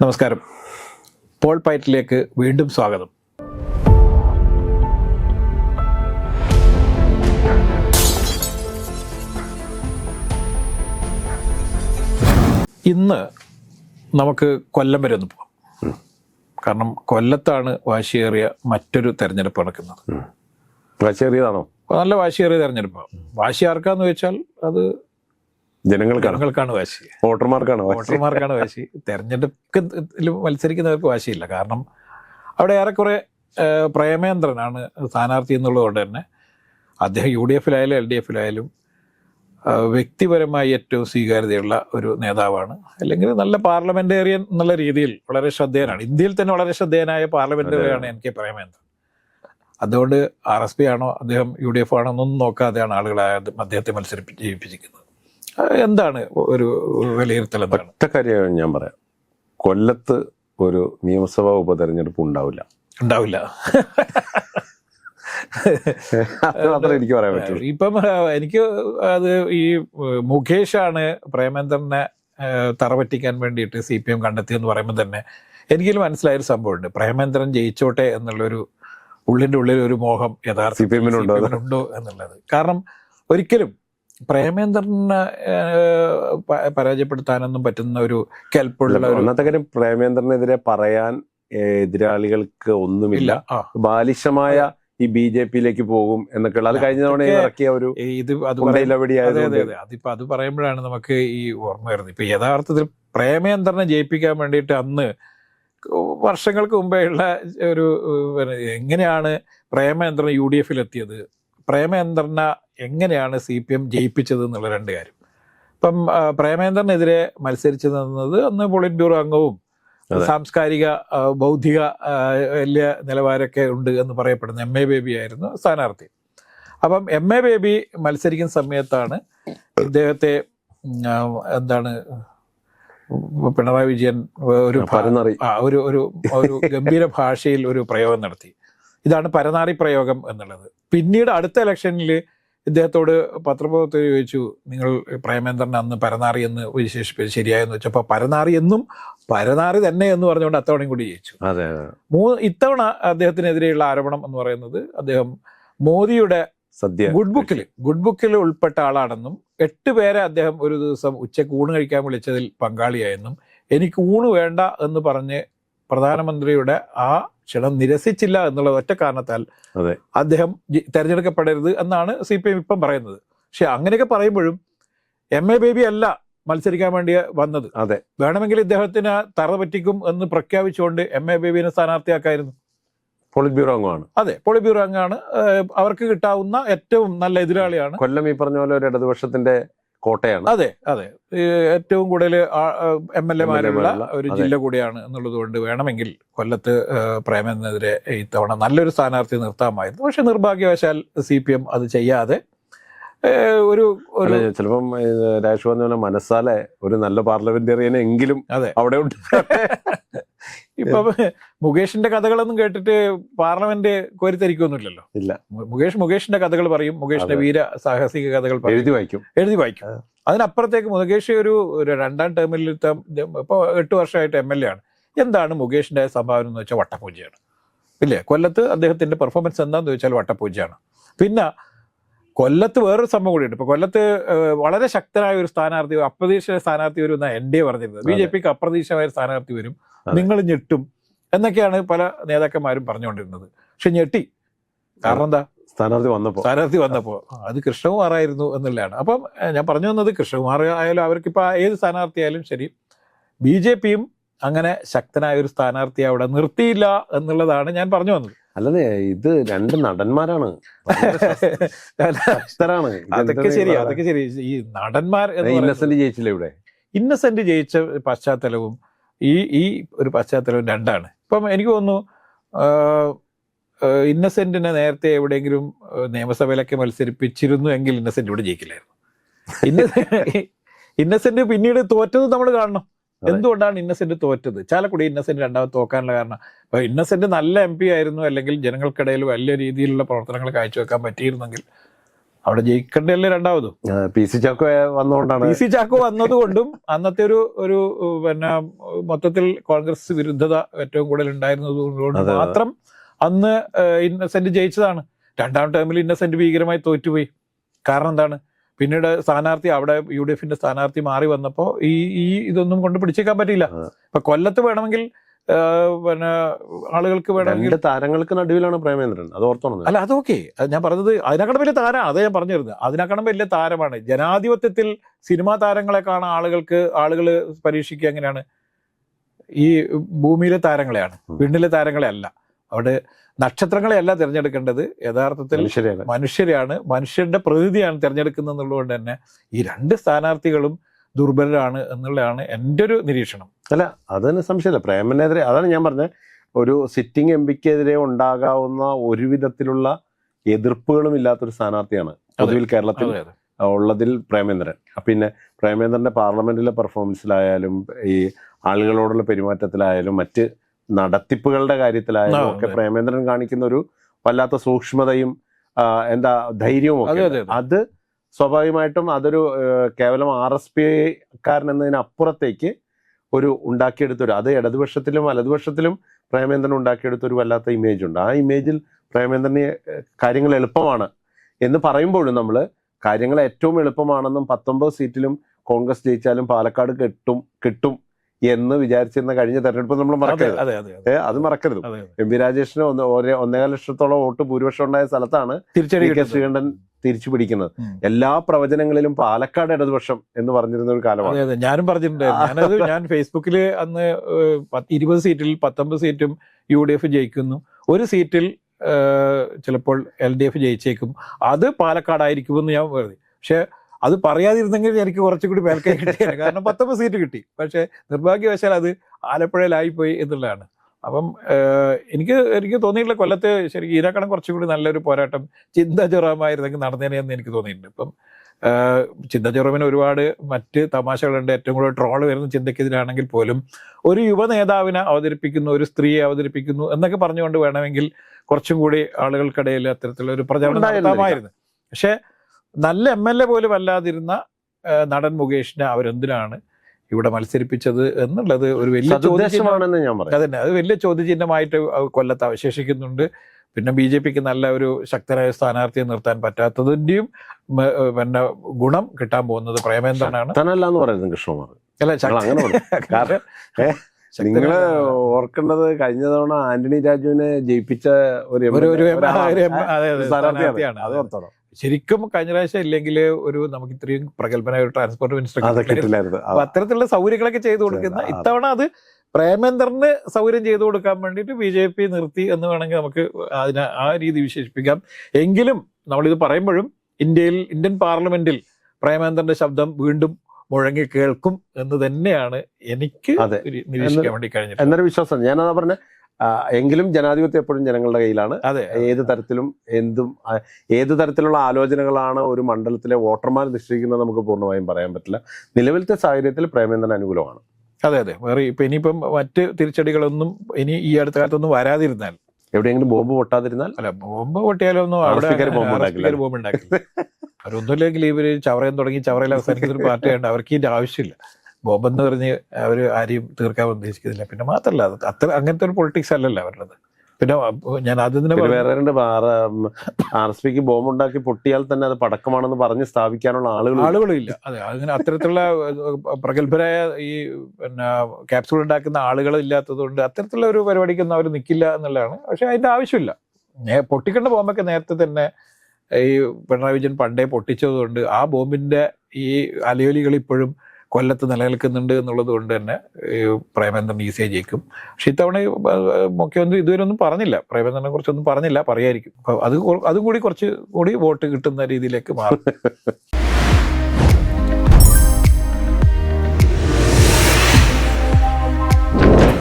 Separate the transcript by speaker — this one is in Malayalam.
Speaker 1: നമസ്കാരം. പോൾ പൈറ്റിലേക്ക് വീണ്ടും സ്വാഗതം. ഇന്ന് നമുക്ക് കൊല്ലം വരെ ഒന്ന് പോകാം കാരണം കൊല്ലത്താണ് വാശിയേറിയ മറ്റൊരു തെരഞ്ഞെടുപ്പ് നടക്കുന്നത്.
Speaker 2: ചെറിയതാണോ
Speaker 1: നല്ല വാശിയേറിയ തെരഞ്ഞെടുപ്പാണ്. വാശി ആർക്കാന്ന് വെച്ചാൽ അത്
Speaker 2: ജനങ്ങൾക്കാണ്?
Speaker 1: ജനങ്ങൾക്കാണ് വാശി.
Speaker 2: വോട്ടർമാർക്കാണ്
Speaker 1: വോട്ടർമാർക്കാണ് വാശി. തെരഞ്ഞെടുപ്പിൽ മത്സരിക്കുന്നവർക്ക് വാശിയില്ല. കാരണം അവിടെ ഏറെക്കുറെ പ്രേമേന്ദ്രനാണ് സ്ഥാനാർത്ഥി എന്നുള്ളതുകൊണ്ട് തന്നെ അദ്ദേഹം യു ഡി എഫിലായാലും എൽ ഡി എഫിലായാലും വ്യക്തിപരമായി ഏറ്റവും സ്വീകാര്യതയുള്ള ഒരു നേതാവാണ്. അല്ലെങ്കിൽ നല്ല പാർലമെന്റേറിയൻ എന്നുള്ള രീതിയിൽ വളരെ ശ്രദ്ധേയനാണ്. ഇന്ത്യയിൽ തന്നെ വളരെ ശ്രദ്ധേയനായ പാർലമെന്റേറിയനാണ് എൻ കെ പ്രേമേന്ദ്രൻ. അതുകൊണ്ട് ആർ എസ് പി ആണോ അദ്ദേഹം യു ഡി എഫ് ആണോ എന്നൊന്നും നോക്കാതെയാണ് ആളുകളെ അദ്ദേഹത്തെ മത്സരിപ്പിച്ച് ജയിപ്പിച്ചിരിക്കുന്നത്. എന്താണ് ഒരു വിലയിരുത്തൽ
Speaker 2: ഒറ്റ കാര്യം ഞാൻ പറയാം. കൊല്ലത്ത് ഒരു നിയമസഭാ ഉപതെരഞ്ഞെടുപ്പ് ഉണ്ടാവില്ല.
Speaker 1: ഉണ്ടാവില്ല.
Speaker 2: എനിക്ക് പറയാൻ പറ്റും
Speaker 1: ഇപ്പം എനിക്ക് അത് ഈ ആണ് പ്രേമേന്ദ്രനെ തറപറ്റിക്കാൻ വേണ്ടിയിട്ട് സി പി എം കണ്ടെത്തിയെന്ന് പറയുമ്പോൾ തന്നെ എനിക്കൊരു മനസ്സിലായൊരു സംഭവമുണ്ട്. പ്രേമേന്ദ്രൻ ജയിച്ചോട്ടെ എന്നുള്ളൊരു ഉള്ളിന്റെ ഉള്ളിൽ ഒരു മോഹം യഥാർത്ഥ
Speaker 2: സി പി എമ്മിനുണ്ടോ
Speaker 1: ഉണ്ടോ എന്നുള്ളത്. കാരണം ഒരിക്കലും പ്രേമേന്ദ്രനെ പരാജയപ്പെടുത്താനൊന്നും പറ്റുന്ന ഒരു കെൽപ്പുള്ള
Speaker 2: ഒന്നാമത്തെ കാര്യം പ്രേമേന്ദ്രനെതിരെ പറയാൻ എതിരാളികൾക്ക് ഒന്നുമില്ല. ബാലിശമായ ഈ ബി ജെ പിയിലേക്ക് പോകും എന്നൊക്കെയുള്ള അത് കഴിഞ്ഞ തവണ ഇറക്കിയ ഒരു
Speaker 1: ഇത് അതെ അതിപ്പോ അത് പറയുമ്പോഴാണ് നമുക്ക് ഈ ഓർമ്മ വരുന്നത്. ഇപ്പൊ യഥാർത്ഥത്തിൽ പ്രേമേന്ദ്രനെ ജയിപ്പിക്കാൻ വേണ്ടിയിട്ട് അന്ന് വർഷങ്ങൾക്ക് മുമ്പേ ഉള്ള ഒരു എങ്ങനെയാണ് പ്രേമേന്ദ്രൻ യു ഡി എഫിൽ എത്തിയത്? പ്രേമേന്ദ്രനെ എങ്ങനെയാണ് സി പി എം ജയിപ്പിച്ചത് എന്നുള്ള രണ്ട് കാര്യം. ഇപ്പം പ്രേമേന്ദ്രനെതിരെ മത്സരിച്ചു നിന്നത് അന്ന് പോളിറ്റ് ബ്യൂറോ അംഗവും സാംസ്കാരിക ബൗദ്ധിക വലിയ നിലവാരമൊക്കെ ഉണ്ട് എന്ന് പറയപ്പെടുന്ന എം എ ബേബി ആയിരുന്നു സ്ഥാനാർത്ഥി. അപ്പം എം എ ബേബി മത്സരിക്കുന്ന സമയത്താണ് ഇദ്ദേഹത്തെ എന്താണ് പിണറായി വിജയൻ ഒരു ഒരു ഒരു ഗംഭീര ഭാഷയിൽ ഒരു പ്രയോഗം നടത്തി. ഇതാണ് പരനാറി പ്രയോഗം എന്നുള്ളത്. പിന്നീട് അടുത്ത ഇലക്ഷനിൽ ഇദ്ദേഹത്തോട് പത്രപ്രവർത്തകർ ചോദിച്ചു നിങ്ങൾ പ്രേമേന്ദ്രൻ അന്ന് പരനാറി എന്ന് വിശേഷിപ്പിച്ച് ശരിയായെന്ന് വെച്ചപ്പോൾ പരനാറി എന്നും പരനാറി തന്നെ എന്ന് പറഞ്ഞുകൊണ്ട് അത്തവണയും കൂടി ജയിച്ചു.
Speaker 2: അതെ
Speaker 1: മൂന്ന് ഇത്തവണ അദ്ദേഹത്തിനെതിരെയുള്ള ആരോപണം എന്ന് പറയുന്നത് അദ്ദേഹം മോദിയുടെ
Speaker 2: സദ്യ
Speaker 1: ഗുഡ് ബുക്കിൽ ഗുഡ് ബുക്കിൽ ഉൾപ്പെട്ട ആളാണെന്നും എട്ട് പേരെ അദ്ദേഹം ഒരു ദിവസം ഉച്ചയ്ക്ക് ഊണ് കഴിക്കാൻ വിളിച്ചതിൽ പങ്കാളിയായെന്നും എനിക്ക് ഊണ് വേണ്ട എന്ന് പറഞ്ഞ് പ്രധാനമന്ത്രിയുടെ ആ ക്ഷണം നിരസിച്ചില്ല എന്നുള്ള ഒറ്റ കാരണത്താൽ
Speaker 2: അതെ.
Speaker 1: അദ്ദേഹം തെരഞ്ഞെടുക്കപ്പെടരുത് എന്നാണ് സി പി എം ഇപ്പം പറയുന്നത്. പക്ഷെ അങ്ങനെയൊക്കെ പറയുമ്പോഴും എം എ ബേബി അല്ല മത്സരിക്കാൻ വേണ്ടി വന്നത്.
Speaker 2: അതെ.
Speaker 1: വേണമെങ്കിൽ ഇദ്ദേഹത്തിന് തറ പറ്റിക്കും എന്ന് പ്രഖ്യാപിച്ചുകൊണ്ട് എം എ ബേബിനെ സ്ഥാനാർത്ഥിയാക്കായിരുന്നു.
Speaker 2: പോളിറ്റ് ബ്യൂറോ അംഗമാണ്.
Speaker 1: അതെ പോളിറ്റ് ബ്യൂറോ അംഗമാണ് അവർക്ക് കിട്ടാവുന്ന ഏറ്റവും നല്ല എതിരാളിയാണ്
Speaker 2: കൊല്ലം ഈ പറഞ്ഞ പോലെ ഒരു ഇടതുപക്ഷത്തിന്റെ കോട്ടയാണ്.
Speaker 1: അതെ അതെ. ഏറ്റവും കൂടുതൽ എം എൽ എമാരുള്ള ഒരു ജില്ല കൂടിയാണ് എന്നുള്ളത് കൊണ്ട് വേണമെങ്കിൽ കൊല്ലത്ത് പ്രേമനെതിരെ ഇത്തവണ നല്ലൊരു സ്ഥാനാർത്ഥി നിർത്താമായിരുന്നു. പക്ഷെ നിർഭാഗ്യവശാൽ സി പി എം അത് ചെയ്യാതെ ഒരു
Speaker 2: ചിലപ്പം പോലെ മനസ്സാലെ ഒരു നല്ല പാർലമെന്റേറിയനെ എങ്കിലും
Speaker 1: അതെ.
Speaker 2: അവിടെ ഉണ്ട്.
Speaker 1: ഇപ്പൊ മുകേഷിന്റെ കഥകളൊന്നും കേട്ടിട്ട് പാർലമെന്റ് കോരിത്തരിക്കൊന്നുമില്ലല്ലോ
Speaker 2: ഇല്ല.
Speaker 1: മുകേഷ് മുകേഷിന്റെ കഥകൾ പറയും മുകേഷിന്റെ. വീര സാഹസിക കഥകൾ
Speaker 2: എഴുതി വായിക്കും.
Speaker 1: എഴുതി വായിക്കും. അതിനപ്പുറത്തേക്ക് മുകേഷ് ഒരു രണ്ടാം ടേമിൽ ഇപ്പൊ എട്ട് വർഷമായിട്ട് എം എൽ എ ആണ്. എന്താണ് മുകേഷിന്റെ സംഭാവന എന്ന് വെച്ചാൽ വട്ടപൂജയാണ്. ഇല്ലേ? കൊല്ലത്ത് അദ്ദേഹത്തിന്റെ പെർഫോമൻസ് എന്താണെന്ന് ചോദിച്ചാൽ വട്ടപൂജയാണ്. പിന്നെ കൊല്ലത്ത് വേറൊരു സംഭവം കൂടിയുണ്ട് ഇപ്പൊ കൊല്ലത്ത് വളരെ ശക്തനായ ഒരു സ്ഥാനാർത്ഥി അപ്രതീക്ഷിത സ്ഥാനാർത്ഥി വരും എന്നാണ് എൻ ഡി എ പറഞ്ഞിരുന്നത്. ബി ജെ പിക്ക് അപ്രതീക്ഷിതമായ സ്ഥാനാർത്ഥി വരും. നിങ്ങൾ ഞെട്ടും എന്നൊക്കെയാണ് പല നേതാക്കന്മാരും പറഞ്ഞുകൊണ്ടിരുന്നത്. പക്ഷെ ഞെട്ടി. കാരണം എന്താ?
Speaker 2: സ്ഥാനാർത്ഥി വന്നപ്പോൾ
Speaker 1: സ്ഥാനാർത്ഥി വന്നപ്പോൾ അത് കൃഷ്ണകുമാറായിരുന്നു എന്നുള്ളതാണ്. അപ്പം ഞാൻ പറഞ്ഞു വന്നത് കൃഷ്ണകുമാർ ആയാലും അവർക്കിപ്പോ ഏത് സ്ഥാനാർത്ഥി ആയാലും ശരി. ബി ജെ പിയും അങ്ങനെ ശക്തനായ ഒരു സ്ഥാനാർത്ഥി അവിടെ നിർത്തിയില്ല എന്നുള്ളതാണ് ഞാൻ പറഞ്ഞു വന്നത്.
Speaker 2: അല്ലെ ഇത് രണ്ട് നടന്മാരാണ്.
Speaker 1: അതൊക്കെ ശരി അതൊക്കെ ശരി. ഈ നടന്മാർ
Speaker 2: ഇന്നസെന്റ് ജയിച്ചില്ല ഇവിടെ?
Speaker 1: ഇന്നസെന്റ് ജയിച്ച പശ്ചാത്തലവും ഈ ഈ ഒരു പശ്ചാത്തലം രണ്ടാണ്. ഇപ്പം എനിക്ക് തോന്നുന്നു ഇന്നസെന്റിനെ നേരത്തെ എവിടെയെങ്കിലും നിയമസഭയിലൊക്കെ മത്സരിപ്പിച്ചിരുന്നു എങ്കിൽ ഇന്നസെന്റ് ഇവിടെ ജയിക്കില്ലായിരുന്നു. ഇന്ന ഇന്നസെന്റ് പിന്നീട് തോറ്റത് നമ്മൾ കാണണം. എന്തുകൊണ്ടാണ് ഇന്നസെന്റ് തോറ്റത്? ചാലക്കുടി ഇന്നസെന്റ് രണ്ടാമത് തോക്കാനുള്ള കാരണം ഇന്നസെന്റ് നല്ല എം പി ആയിരുന്നു അല്ലെങ്കിൽ ജനങ്ങൾക്കിടയിൽ വലിയ രീതിയിലുള്ള പ്രവർത്തനങ്ങൾ കാഴ്ചവെക്കാൻ പറ്റിയിരുന്നെങ്കിൽ അവിടെ ജയിക്കേണ്ടല്ലേ രണ്ടാമതും?
Speaker 2: പി സി ചാക്കോ വന്നുകൊണ്ടാണ്
Speaker 1: പി സി ചാക്കോ വന്നതുകൊണ്ടും അന്നത്തെ ഒരു ഒരു പിന്നെ മൊത്തത്തിൽ കോൺഗ്രസ് വിരുദ്ധത ഏറ്റവും കൂടുതൽ ഉണ്ടായിരുന്നത് കൊണ്ട്. മാത്രം അന്ന് ഇന്നസെന്റ് ജയിച്ചതാണ്. രണ്ടാം ടേമിൽ ഇന്നസെന്റ് ഭീകരമായി തോറ്റുപോയി. കാരണം എന്താണ്? പിന്നീട് സ്ഥാനാർത്ഥി അവിടെ യു ഡി എഫിന്റെ സ്ഥാനാർത്ഥി മാറി വന്നപ്പോൾ ഈ ഈ ഇതൊന്നും കൊണ്ട് പിടിച്ചേക്കാൻ പറ്റിയില്ല. ഇപ്പൊ കൊല്ലത്ത് വേണമെങ്കിൽ പിന്നെ ആളുകൾക്ക് വേണമെങ്കിൽ
Speaker 2: താരങ്ങൾക്ക് നടുവിലാണ് പ്രേമേന്ദ്രൻ അത് ഓർത്തോണം
Speaker 1: അല്ല അതൊക്കെ അത് ഞാൻ പറഞ്ഞത് അതിനേക്കാളും വലിയ താരമാണ് അതേ ഞാൻ പറഞ്ഞിരുന്നത്. അതിനേക്കാളും വലിയ താരമാണ്. ജനാധിപത്യത്തിൽ സിനിമാ താരങ്ങളെ കാണാൻ ആളുകൾക്ക് ആളുകൾ പരീക്ഷിക്കുക എങ്ങനെയാണ്? ഈ ഭൂമിയിലെ താരങ്ങളെയാണ്. വിണ്ണിലെ താരങ്ങളെ അല്ല അവിടെ നക്ഷത്രങ്ങളെ അല്ല തിരഞ്ഞെടുക്കേണ്ടത്. യഥാർത്ഥത്തിൽ മനുഷ്യരെയാണ്. മനുഷ്യരുടെ പ്രതിനിധിയാണ് തിരഞ്ഞെടുക്കുന്നത് എന്നുള്ളത് തന്നെ ഈ രണ്ട് സ്ഥാനാർത്ഥികളും ദുർബലരാണ് എന്നുള്ളതാണ് എന്റെ ഒരു നിരീക്ഷണം.
Speaker 2: അല്ല അതിന് സംശയമില്ല പ്രേമനെതിരെ അതാണ് ഞാൻ പറഞ്ഞത് ഒരു സിറ്റിംഗ് എം പിക്കെതിരെ ഉണ്ടാകാവുന്ന ഒരുവിധത്തിലുള്ള എതിർപ്പുകളും ഇല്ലാത്തൊരു സ്ഥാനാർത്ഥിയാണ് പൊതുവിൽ കേരളത്തിൽ ഉള്ളതിൽ പ്രേമേന്ദ്രൻ. പിന്നെ പ്രേമേന്ദ്രന്റെ പാർലമെന്റിലെ പെർഫോമൻസിലായാലും ഈ ആളുകളോടുള്ള പെരുമാറ്റത്തിലായാലും മറ്റ് നടത്തിപ്പുകളുടെ കാര്യത്തിലായാലും ഒക്കെ. പ്രേമേന്ദ്രൻ കാണിക്കുന്ന ഒരു വല്ലാത്ത സൂക്ഷ്മതയും എന്താ ധൈര്യവും.
Speaker 1: അത്
Speaker 2: സ്വാഭാവികമായിട്ടും അതൊരു കേവലം ആർ എസ് പി കാരൻ എന്നതിനപ്പുറത്തേക്ക് ഒരു ഉണ്ടാക്കിയെടുത്തൊരു അത് ഇടതുപക്ഷത്തിലും വലതുപക്ഷത്തിലും പ്രേമേന്ദ്രൻ ഉണ്ടാക്കിയെടുത്തൊരു വല്ലാത്ത ഇമേജ് ഉണ്ട്. ആ ഇമേജിൽ പ്രേമേന്ദ്രന് കാര്യങ്ങൾ എളുപ്പമാണ് എന്ന് പറയുമ്പോഴും നമ്മൾ കാര്യങ്ങൾ ഏറ്റവും എളുപ്പമാണെന്നും പത്തൊമ്പത് സീറ്റിലും കോൺഗ്രസ് ജയിച്ചാലും പാലക്കാട് കിട്ടും കിട്ടും എന്ന് വിചാരിച്ചിരുന്ന കഴിഞ്ഞ തെരഞ്ഞെടുപ്പ് നമ്മൾ മറക്കരുത്.
Speaker 1: അതെ
Speaker 2: മറക്കരുത്. എം പി രാജേഷിന് ഒന്ന് ഒരേ ഒന്നേകാൽ ലക്ഷത്തോളം വോട്ട് ഭൂരിപക്ഷം ഉണ്ടായ സ്ഥലത്താണ്
Speaker 1: തിരിച്ചടി
Speaker 2: കെ. ശ്രീകണ്ഠൻ തിരിച്ചു പിടിക്കുന്നത്. എല്ലാ പ്രവചനങ്ങളിലും പാലക്കാട് ഇടതുപക്ഷം എന്ന് പറഞ്ഞിരുന്ന ഒരു കാലമാണ്.
Speaker 1: ഞാനും പറഞ്ഞിട്ടുണ്ടായിരുന്നു ഞാനത് ഞാൻ ഫേസ്ബുക്കിൽ അന്ന് ഇരുപത് സീറ്റിൽ പത്തൊമ്പത് സീറ്റും യു ഡി എഫ് ജയിക്കുന്നു. ഒരു സീറ്റിൽ ചിലപ്പോൾ എൽ ഡി എഫ് ജയിച്ചേക്കും. അത് പാലക്കാടായിരിക്കുമെന്ന് ഞാൻ പറഞ്ഞു പക്ഷെ അത് പറയാതിരുന്നെങ്കിൽ എനിക്ക് കുറച്ചുകൂടി മേൽക്കൈ കിട്ടിയാണ് കാരണം പത്തൊമ്പത് സീറ്റ് കിട്ടി. പക്ഷെ നിർഭാഗ്യവശാൽ അത് ആലപ്പുഴയിലായിപ്പോയി എന്നുള്ളതാണ്. അപ്പം എനിക്ക് എനിക്ക് തോന്നിയിട്ടുള്ള കൊല്ലത്ത് ശരിക്കും ഈരാക്കണം കുറച്ചുകൂടി നല്ലൊരു പോരാട്ടം ചിന്താചുറമായിരുന്നെങ്കിൽ നടന്നേനെ എന്ന് എനിക്ക് തോന്നിയിട്ടുണ്ട്. ഇപ്പം ചിന്തചുറവിന് ഒരുപാട് മറ്റ് തമാശകളുണ്ട്. ഏറ്റവും കൂടുതൽ ട്രോൾ വരുന്ന ചിന്തക്കെതിരാണെങ്കിൽ പോലും ഒരു യുവ നേതാവിനെ അവതരിപ്പിക്കുന്നു ഒരു സ്ത്രീയെ അവതരിപ്പിക്കുന്നു എന്നൊക്കെ പറഞ്ഞുകൊണ്ട് വേണമെങ്കിൽ കുറച്ചും കൂടി ആളുകൾക്കിടയിൽ അത്തരത്തിലുള്ള ഒരു പ്രചാരണം
Speaker 2: ഉണ്ടായിരുന്നില്ല.
Speaker 1: നടത്താമായിരുന്നു. പക്ഷെ നല്ല എം എൽ എ പോലും അല്ലാതിരുന്ന നടൻ മുകേഷിനെ അവരെന്തിനാണ് ഇവിടെ മത്സരിപ്പിച്ചത് എന്നുള്ളത് ഒരു വലിയ
Speaker 2: ചോദ്യമാണെന്ന് ഞാൻ പറയാം.
Speaker 1: അതന്നെ അത് വലിയ ചോദ്യചിഹ്നമായിട്ട് കൊല്ലത്ത് അവശേഷിക്കുന്നുണ്ട്. പിന്നെ ബി ജെ പിക്ക് നല്ല ഒരു ശക്തരായ സ്ഥാനാർത്ഥിയെ നിർത്താൻ പറ്റാത്തതിന്റെയും പിന്നെ ഗുണം കിട്ടാൻ പോകുന്നത് പ്രേമേന്ദ്രനാണ്.
Speaker 2: എന്ന് പറയുന്നത് കൃഷ്ണകുമാർ.
Speaker 1: അല്ല
Speaker 2: നിങ്ങൾ
Speaker 1: നിങ്ങൾ
Speaker 2: ഓർക്കേണ്ടത് കഴിഞ്ഞ തവണ ആന്റണി രാജുവിനെ ജയിപ്പിച്ച ഒരു സ്ഥാനാർത്ഥിയാണ്. അത് ഓർത്തോണം.
Speaker 1: ശരിക്കും കഴിഞ്ഞ പ്രാവശ്യം ഇല്ലെങ്കിൽ ഒരു നമുക്ക് ഇത്രയും പ്രഗത്ഭനായ ഒരു ട്രാൻസ്പോർട്ട് മിനിസ്റ്റർ അപ്പൊ അത്തരത്തിലുള്ള സൗകര്യങ്ങളൊക്കെ ചെയ്തു കൊടുക്കുന്ന. ഇത്തവണ അത് പ്രേമേന്ദ്രന് സൗകര്യം ചെയ്തു കൊടുക്കാൻ വേണ്ടിയിട്ട് ബി ജെ പി നിർത്തി എന്ന് വേണമെങ്കിൽ നമുക്ക് അതിനെ ആ രീതി വിശേഷിപ്പിക്കാം. എങ്കിലും നമ്മളിത് പറയുമ്പോഴും ഇന്ത്യയിൽ ഇന്ത്യൻ പാർലമെന്റിൽ പ്രേമേന്ദ്രന്റെ ശബ്ദം വീണ്ടും മുഴങ്ങി കേൾക്കും എന്ന് തന്നെയാണ് എനിക്ക് നിരീക്ഷിക്കാൻ വേണ്ടി കഴിഞ്ഞത്
Speaker 2: എന്നൊരു വിശ്വാസം. ഞാനതാ പറഞ്ഞ എങ്കിലും ജനാധിപത്യം എപ്പോഴും ജനങ്ങളുടെ കയ്യിലാണ്.
Speaker 1: അതെ
Speaker 2: ഏത് തരത്തിലും എന്തും ഏത് തരത്തിലുള്ള ആലോചനകളാണ് ഒരു മണ്ഡലത്തിലെ വോട്ടർമാർ നിശ്ചയിക്കുന്നത് നമുക്ക് പൂർണമായും പറയാൻ പറ്റില്ല. നിലവിലത്തെ സാഹചര്യത്തിൽ പ്രേമേന്ദ്രൻ അനുകൂലമാണ്.
Speaker 1: അതെ അതെ. വേറെ ഇപ്പൊ ഇനിയിപ്പം മറ്റ് തിരിച്ചടികളൊന്നും ഇനി ഈ അടുത്ത കാലത്തൊന്നും വരാതിരുന്നാൽ?
Speaker 2: എവിടെയെങ്കിലും ബോംബ് പൊട്ടാതിരുന്നാൽ?
Speaker 1: അല്ല ബോംബ് പൊട്ടിയാലൊന്നും അവിടെ
Speaker 2: ബോംബ് ഉണ്ടാക്കില്ല.
Speaker 1: അവരൊന്നുമില്ലെങ്കിൽ ഇവർ ചവറയം തുടങ്ങി ചവറയിൽ അവസാനിക്കുന്ന ഒരു പാർട്ടിയുണ്ട് അവർക്ക് ഇതിന്റെ ആവശ്യമില്ല. ബോംബ് എന്ന് പറഞ്ഞ് അവർ ആരെയും തീർക്കാൻ ഉദ്ദേശിക്കുന്നില്ല. പിന്നെ മാത്രമല്ല അത് അത്ര അങ്ങനത്തെ ഒരു പൊളിറ്റിക്സ് അല്ലല്ലോ അവരുടെ പിന്നെ ഞാൻ ആദ്യം തന്നെ
Speaker 2: വേറെ രണ്ട് ആർ എസ് പിക്ക് ബോംബ് ഉണ്ടാക്കി പൊട്ടിയാൽ തന്നെ അത് പടക്കമാണെന്ന് പറഞ്ഞ് സ്ഥാപിക്കാനുള്ള ആളുകൾ
Speaker 1: ആളുകളും ഇല്ല. അതെ അങ്ങനെ അത്തരത്തിലുള്ള പ്രഗത്ഭരായ ഈ പിന്നെ ക്യാപ്സൂൾ ഉണ്ടാക്കുന്ന ആളുകൾ ഇല്ലാത്തത് കൊണ്ട് അത്തരത്തിലുള്ള ഒരു പരിപാടിക്കൊന്നും അവർ നിൽക്കില്ല എന്നുള്ളതാണ്. പക്ഷെ അതിന്റെ ആവശ്യമില്ല. പൊട്ടിക്കേണ്ട ബോംബൊക്കെ നേരത്തെ തന്നെ ഈ പിണറായി വിജയൻ പണ്ടേ പൊട്ടിച്ചതുകൊണ്ട് ആ ബോംബിന്റെ ഈ അലയോലികൾ ഇപ്പോഴും കൊല്ലത്ത് നിലനിൽക്കുന്നുണ്ട് എന്നുള്ളത് കൊണ്ട് തന്നെ പ്രേമേന്ദ്രൻ ഈസിയായി ജയിക്കും. പക്ഷെ ഇത്തവണ മുഖ്യമന്ത്രി ഇതുവരെ ഒന്നും പറഞ്ഞില്ല. പ്രേമേന്ദ്രനെ കുറിച്ചൊന്നും പറഞ്ഞില്ല പറയായിരിക്കും അത് കൊ- അതും കൂടി കുറച്ച് കൂടി വോട്ട് കിട്ടുന്ന രീതിയിലേക്ക് മാറും.